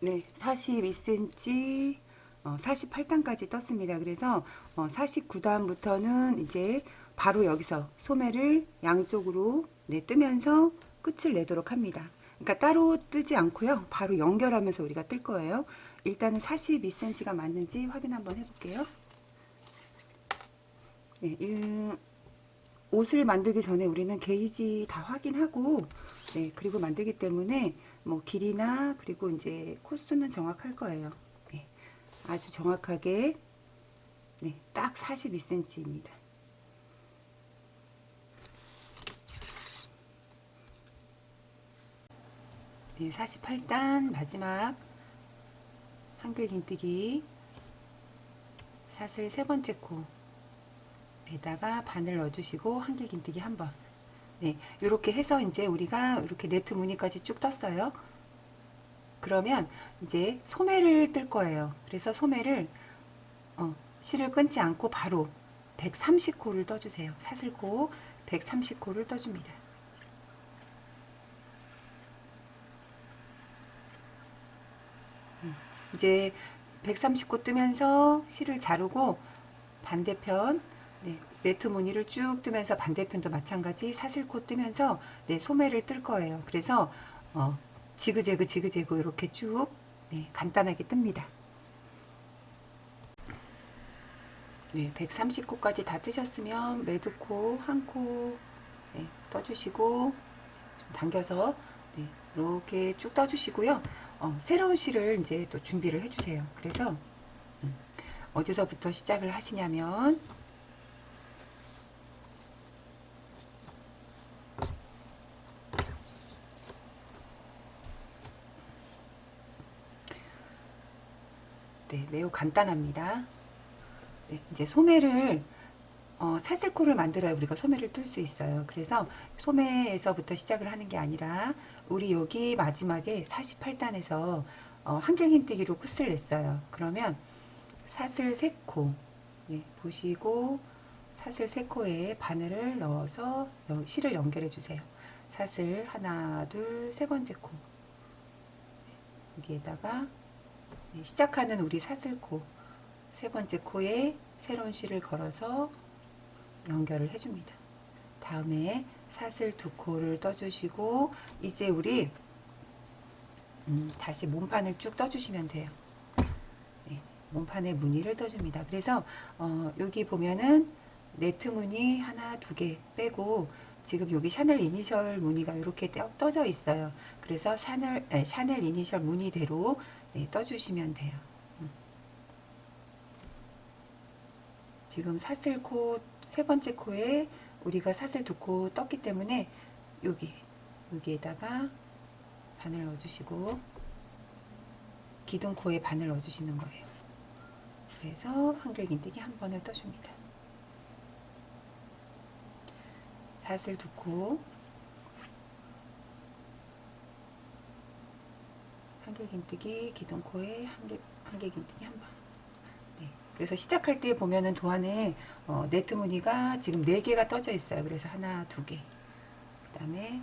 네, 42cm, 어, 48단까지 떴습니다. 그래서 어, 49단부터는 이제 바로 여기서 소매를 양쪽으로 네, 뜨면서 끝을 내도록 합니다. 그러니까 따로 뜨지 않고요. 바로 연결하면서 우리가 뜰 거예요. 일단은 42cm가 맞는지 확인 한번 해볼게요. 네, 일- 옷을 만들기 전에 우리는 게이지 다 확인하고 네, 그리고 만들기 때문에 뭐 길이나 그리고 이제 코스는 정확할 거예요. 네, 아주 정확하게 네, 딱 42cm입니다. 네, 48단 마지막 한글 긴뜨기 사슬 세 번째 코에다가 바늘 넣어주시고 한길 긴뜨기 한 번. 네, 이렇게 해서 이제 우리가 이렇게 네트 무늬까지 쭉 떴어요. 그러면 이제 소매를 뜰 거예요. 그래서 소매를 어, 실을 끊지 않고 바로 130코를 떠주세요. 사슬코 130코를 떠줍니다. 음, 이제 130코 뜨면서 실을 자르고 반대편 네, 네트 무늬를 쭉 뜨면서 반대편도 마찬가지 사슬코 뜨면서 네, 소매를 뜰 거예요. 그래서 어, 지그재그 지그재그 이렇게 쭉 네, 간단하게 뜹니다. 네, 130코까지 다 뜨셨으면 매두코 한 코 네, 떠주시고 좀 당겨서 네, 이렇게 쭉 떠주시고요. 어, 새로운 실을 이제 또 준비를 해주세요. 그래서 음, 어디서부터 시작을 하시냐면 네, 매우 간단합니다. 네, 이제 소매를 어, 사슬코를 만들어야 우리가 소매를 뜰수 있어요. 그래서 소매에서부터 시작을 하는 게 아니라 우리 여기 마지막에 48단에서 어, 한길긴뜨기로 끝을 냈어요. 그러면 사슬 3코 예, 보시고 사슬 3코에 바늘을 넣어서 여- 실을 연결해 주세요. 사슬 하나, 둘, 세 번째 코 여기에다가 네, 시작하는 우리 사슬코 세 번째 코에 새로운 실을 걸어서 연결을 해줍니다. 다음에 사슬 두 코를 떠주시고 이제 우리 음, 다시 몸판을 쭉 떠주시면 돼요. 네, 몸판에 무늬를 떠줍니다. 그래서 어, 여기 보면은 네트 무늬 하나 두 개 빼고 지금 여기 샤넬 이니셜 무늬가 이렇게 떠- 떠져 있어요. 그래서 샤넬, 에, 샤넬 이니셜 무늬대로 네, 떠주시면 돼요. 음. 지금 사슬 코 세 번째 코에 우리가 사슬 두 코 떴기 때문에 여기 여기에다가 바늘 넣어주시고 기둥 코에 바늘 넣어주시는 거예요. 그래서 한글 긴뜨기 한 번을 떠줍니다. 사슬 두 코, 한글 긴뜨기 기둥 코에 한글 한글 긴뜨기 한 번. 네. 그래서 시작할 때 보면은 도안에 어, 네트 무늬가 지금 네 개가 떠져 있어요. 그래서 하나, 두 개. 그 다음에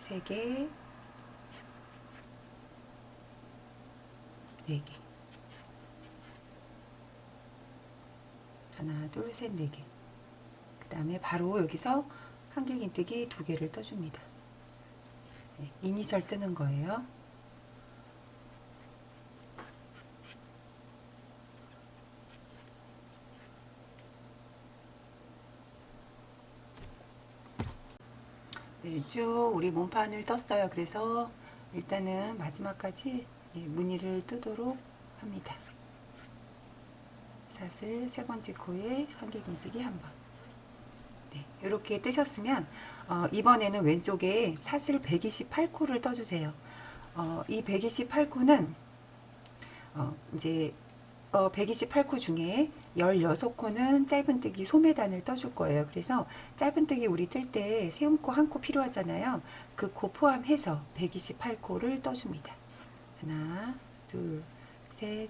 세 개, 네 개. 하나, 둘, 셋, 네 개. 그 다음에 바로 여기서 한길긴뜨기 두 개를 떠줍니다. 네, 이니셜 뜨는 거예요. 네, 쭉 우리 몸판을 떴어요. 그래서 일단은 마지막까지 예, 무늬를 뜨도록 합니다. 사슬 세 번째 코에 한길긴뜨기 한 번. 네, 이렇게 뜨셨으면 어, 이번에는 왼쪽에 사슬 128코를 떠주세요. 어, 이 128코는 어, 이제 어, 128코 중에 16코는 짧은뜨기 소매단을 떠줄 거예요. 그래서 짧은뜨기 우리 뜰 때 세움코 한 코 필요하잖아요. 그 코 포함해서 128코를 떠줍니다. 하나, 둘, 셋,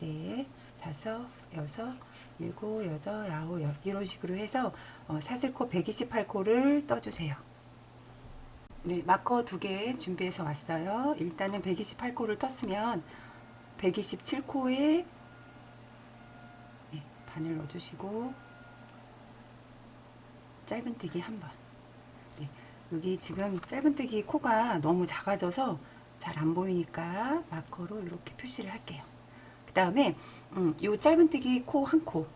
넷, 다섯, 여섯, 일곱, 여덟, 아홉, 열 이런 식으로 해서 어, 사슬코 128코를 떠주세요. 네, 마커 두 개 준비해서 왔어요. 일단은 128코를 떴으면 127코에 네, 바늘 넣어주시고 짧은뜨기 한 번. 네, 여기 지금 짧은뜨기 코가 너무 작아져서 잘 안 보이니까 마커로 이렇게 표시를 할게요. 그 다음에 음, 요 짧은뜨기 코 한 코,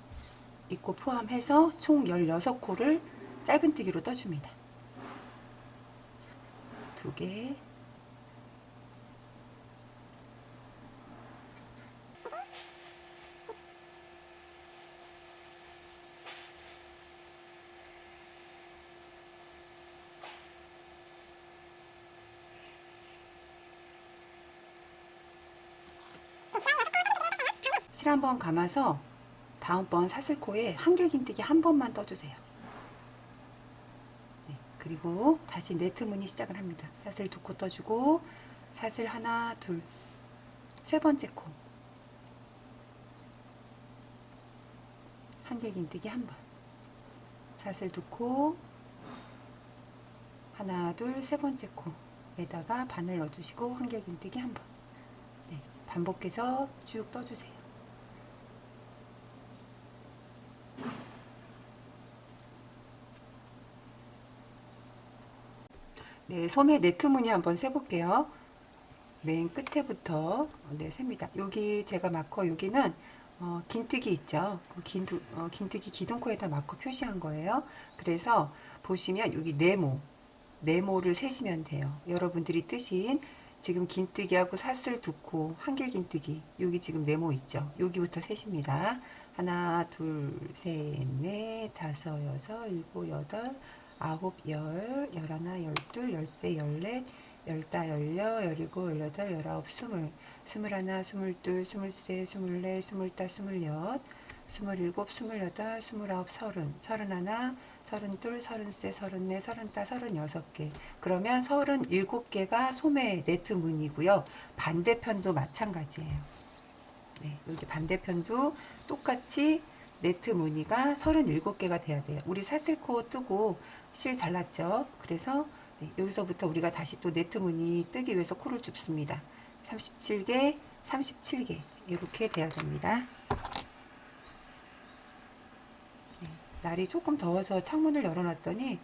이코 포함해서 총 16코를 짧은뜨기로 떠줍니다. 두 개. 실한번 감아서 다음번 사슬코에 한길긴뜨기 한 번만 떠주세요. 네, 그리고 다시 네트 무늬 시작을 합니다. 사슬 두 코 떠주고 사슬 하나 둘 세 번째 코 한길긴뜨기 한 번 사슬 두 코 하나 둘 세 번째 코에다가 바늘 넣어주시고 한길긴뜨기 한 번 네, 반복해서 쭉 떠주세요. 네, 소매 네트 무늬 한번 세볼게요. 맨 끝에부터 네, 셉니다. 여기 제가 마커 여기는 어, 긴뜨기 있죠. 그 긴두, 어, 긴뜨기 기둥코에다 마커 표시한 거예요. 그래서 보시면 여기 네모, 네모를 세시면 돼요. 여러분들이 뜨신 지금 긴뜨기하고 사슬 두 코, 한길 긴뜨기 여기 지금 네모 있죠. 여기부터 세십니다. 하나, 둘, 셋, 넷, 다섯, 여섯, 일곱, 여덟, 아홉, 열, 열하나, 열둘, 열세, 열넷, 열다, 열여, 열일곱, 열여덟, 열아홉, 스물, 스물하나, 스물둘, 스물세, 스물넷, 스물다, 스물여섯, 스물일곱, 스물여덟, 스물아홉, 서른, 서른하나, 서른둘, 서른세, 서른넷, 서른다, 서른여섯 개. 그러면 서른일곱 개가 소매 네트 무늬고요. 반대편도 마찬가지예요. 네, 여기 반대편도 똑같이 네트 무늬가 37개가 돼야 돼요. 우리 사슬코 뜨고 실 잘랐죠? 그래서 네, 여기서부터 우리가 다시 또 네트 무늬 뜨기 위해서 코를 줍습니다. 37개, 37개 이렇게 돼야 됩니다. 네, 날이 조금 더워서 창문을 열어놨더니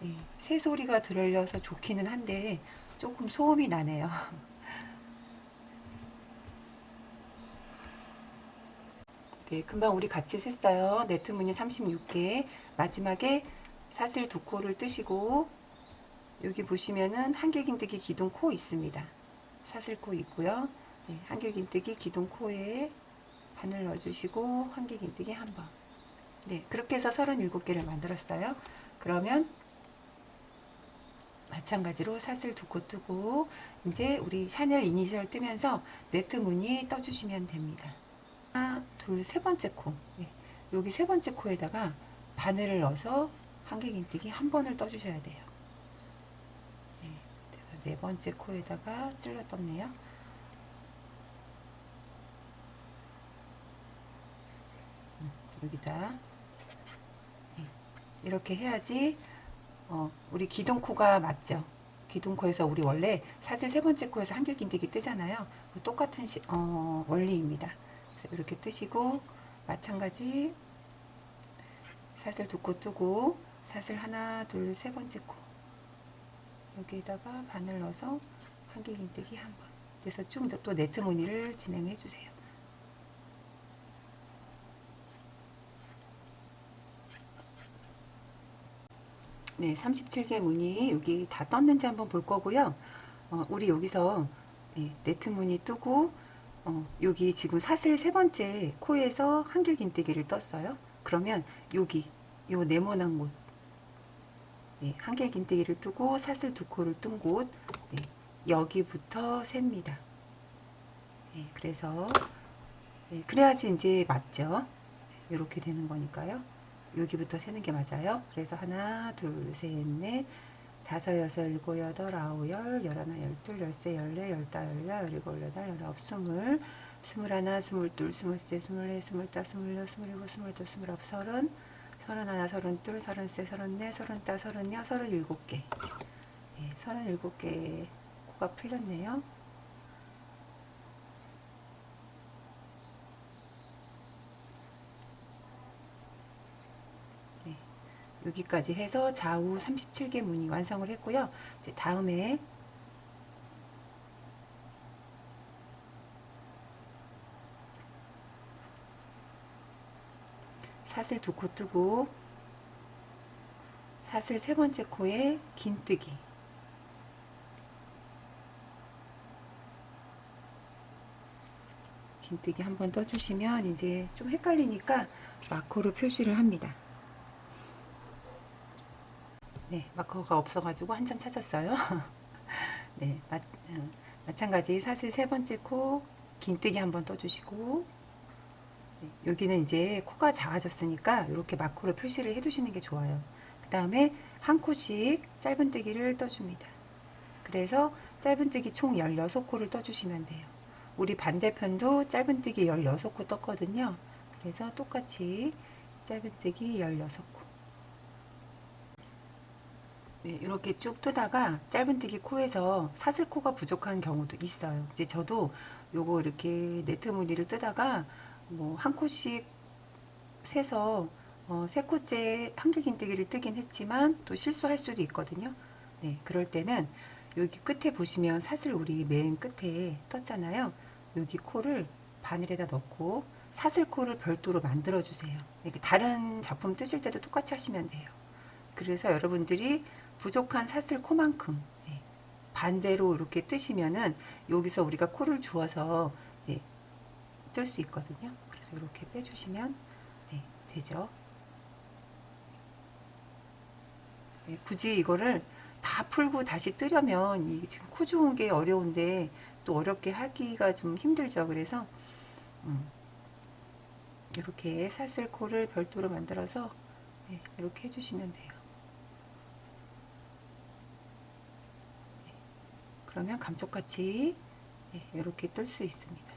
네, 새소리가 들려서 좋기는 한데 조금 소음이 나네요. 네, 금방 우리 같이 셌어요. 네트 무늬 36개. 마지막에 사슬 두 코를 뜨시고 여기 보시면은 한길긴뜨기 기둥 코 있습니다. 사슬 코 있고요. 네, 한길긴뜨기 기둥 코에 바늘 넣어주시고 한길긴뜨기 한 번. 네, 그렇게 해서 37개를 만들었어요. 그러면 마찬가지로 사슬 두 코 뜨고 이제 우리 샤넬 이니셜 뜨면서 네트 무늬 떠주시면 됩니다. 하나, 둘, 세 번째 코. 네. 여기 세 번째 코에다가 바늘을 넣어서 한길긴뜨기 한 번을 떠주셔야 돼요. 네. 네 번째 코에다가 찔러 떴네요. 음, 여기다 네. 이렇게 해야지 어, 우리 기둥코가 맞죠. 기둥코에서 우리 원래 사슬 세 번째 코에서 한길긴뜨기 뜨잖아요. 똑같은 시, 어, 원리입니다. 그래서 이렇게 뜨시고 마찬가지 사슬 두코 뜨고 사슬 하나 둘 세 번째 코 여기에다가 바늘 넣어서 한길긴뜨기 한 번. 그래서 쭉 또 네트 무늬를 진행해 주세요. 네, 37개 무늬 여기 다 떴는지 한번 볼 거고요. 어, 우리 여기서 네, 네트 무늬 뜨고 어, 여기 지금 사슬 세 번째 코에서 한길긴뜨기를 떴어요. 그러면 여기 요 네모난 곳 네, 한길 긴뜨기를 뜨고 사슬 두 코를 뜬 곳 네, 여기부터 셉니다. 네, 그래서 네, 그래야지 이제 맞죠. 이렇게 되는 거니까요. 여기부터 세는 게 맞아요. 그래서 하나, 둘, 셋, 넷, 다섯, 여섯, 일곱, 여덟, 아홉, 열, 열하나, 열둘, 열세, 열네, 열다, 열여, 열일곱, 열여덟, 열아홉, 스물, 스물하나, 스물둘, 스물세, 스물네, 스물다, 스물여, 스물일곱, 스물여덟, 스물아홉, 서른, 서른하나, 서른둘, 서른세, 서른네, 서른다, 서른여, 서른일곱 개. 네, 37개 코가 풀렸네요. 네, 여기까지 해서 좌우 37개 무늬 완성을 했고요. 이제 다음에 사슬 두 코 뜨고 사슬 세 번째 코에 긴뜨기 긴뜨기 한 번 떠주시면 이제 좀 헷갈리니까 마커로 표시를 합니다. 네, 마커가 없어가지고 한참 찾았어요. 네, 마, 어, 마찬가지 사슬 세 번째 코 긴뜨기 한번 떠주시고 네, 여기는 이제 코가 작아졌으니까 이렇게 마커로 표시를 해두시는 게 좋아요. 그 다음에 한 코씩 짧은뜨기를 떠줍니다. 그래서 짧은뜨기 총 16코를 떠주시면 돼요. 우리 반대편도 짧은뜨기 16코 떴거든요. 그래서 똑같이 짧은뜨기 16코. 네, 이렇게 쭉 뜨다가 짧은뜨기 코에서 사슬코가 부족한 경우도 있어요. 이제 저도 요거 이렇게 네트 무늬를 뜨다가 뭐 한 코씩 세서 어, 세 코째 한길긴뜨기를 뜨긴 했지만 또 실수할 수도 있거든요. 네, 그럴 때는 여기 끝에 보시면 사슬 우리 맨 끝에 떴잖아요. 여기 코를 바늘에다 넣고 사슬 코를 별도로 만들어 주세요. 이렇게 다른 작품 뜨실 때도 똑같이 하시면 돼요. 그래서 여러분들이 부족한 사슬 코만큼 네, 반대로 이렇게 뜨시면은 여기서 우리가 코를 주어서 네, 뜰 수 있거든요. 그래서 이렇게 빼주시면 네, 되죠. 네, 굳이 이거를 다 풀고 다시 뜨려면 이 지금 코 주는 게 어려운데 또 어렵게 하기가 좀 힘들죠. 그래서 음, 이렇게 사슬 코를 별도로 만들어서 네, 이렇게 해주시면 돼요. 네, 그러면 감쪽같이 네, 이렇게 뜰 수 있습니다.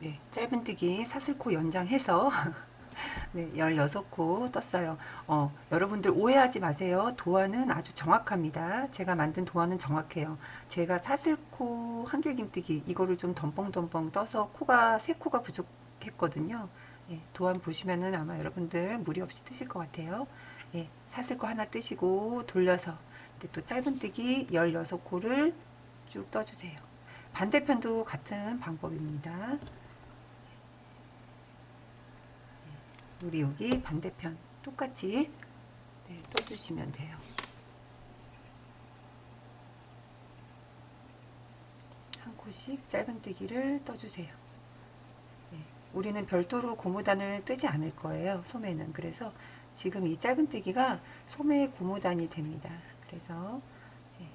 네, 짧은뜨기 사슬코 연장해서 네, 16코 떴어요. 어, 여러분들 오해하지 마세요. 도안은 아주 정확합니다. 제가 만든 도안은 정확해요. 제가 사슬코 한길긴뜨기 이거를 좀 덤벙덤벙 떠서 코가 세 코가 부족했거든요. 예, 도안 보시면은 아마 여러분들 무리 없이 뜨실 것 같아요. 예, 사슬코 하나 뜨시고 돌려서 또 짧은뜨기 16코를 쭉 떠주세요. 반대편도 같은 방법입니다. 우리 여기 반대편 똑같이 네, 떠주시면 돼요. 한 코씩 짧은뜨기를 떠주세요. 네, 우리는 별도로 고무단을 뜨지 않을 거예요. 소매는 그래서 지금 이 짧은뜨기가 소매 고무단이 됩니다. 그래서 네,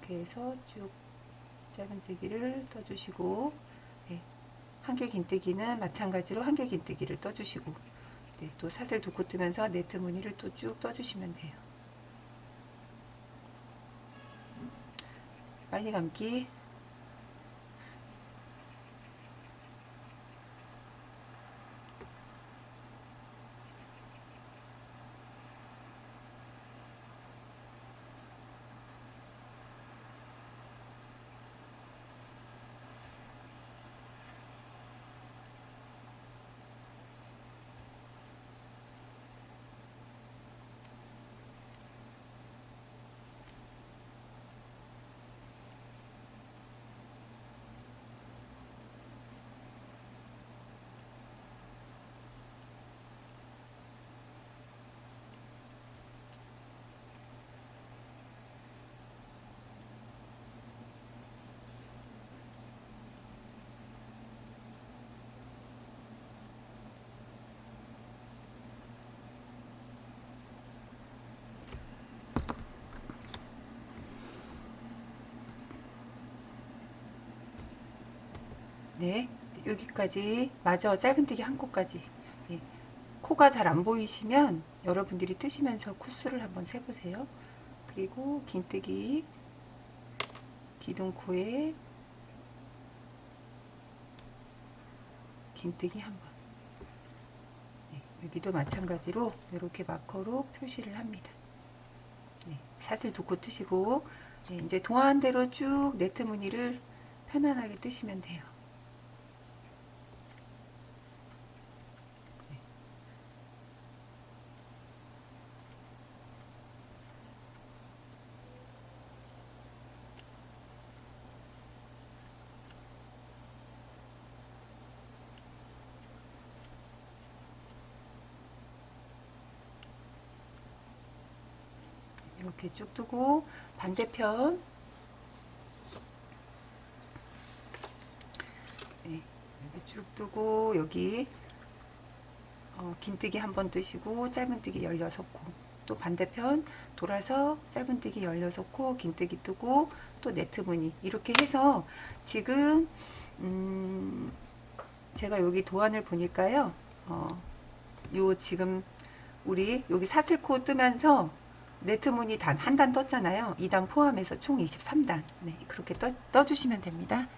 이렇게 해서 쭉 짧은뜨기를 떠주시고 네, 한길 긴뜨기는 마찬가지로 한길 긴뜨기를 떠주시고 네, 또 사슬 두 코 뜨면서 네트 무늬를 또 쭉 떠주시면 돼요. 빨리 감기. 네, 여기까지 마저 짧은뜨기 한 코까지. 예, 코가 잘 안 보이시면 여러분들이 뜨시면서 코수를 한번 세보세요. 그리고 긴뜨기 기둥코에 긴뜨기 한 번. 네, 여기도 마찬가지로 이렇게 마커로 표시를 합니다. 네, 사슬 두 코 뜨시고 네, 이제 도안한 대로 쭉 네트 무늬를 편안하게 뜨시면 돼요. 이렇게 쭉 뜨고 반대편. 네, 이렇게 쭉 뜨고 여기 어, 긴뜨기 한 번 뜨시고 짧은뜨기 16코. 또 반대편 돌아서 짧은뜨기 16코 긴뜨기 뜨고 또 네트 무늬. 이렇게 해서 지금 음, 제가 여기 도안을 보니까요 어, 요 지금 우리 여기 사슬코 뜨면서 네트 무늬 단한 단 떴잖아요. 2단 포함해서 총 23단. 네, 그렇게 떠, 떠주시면 됩니다.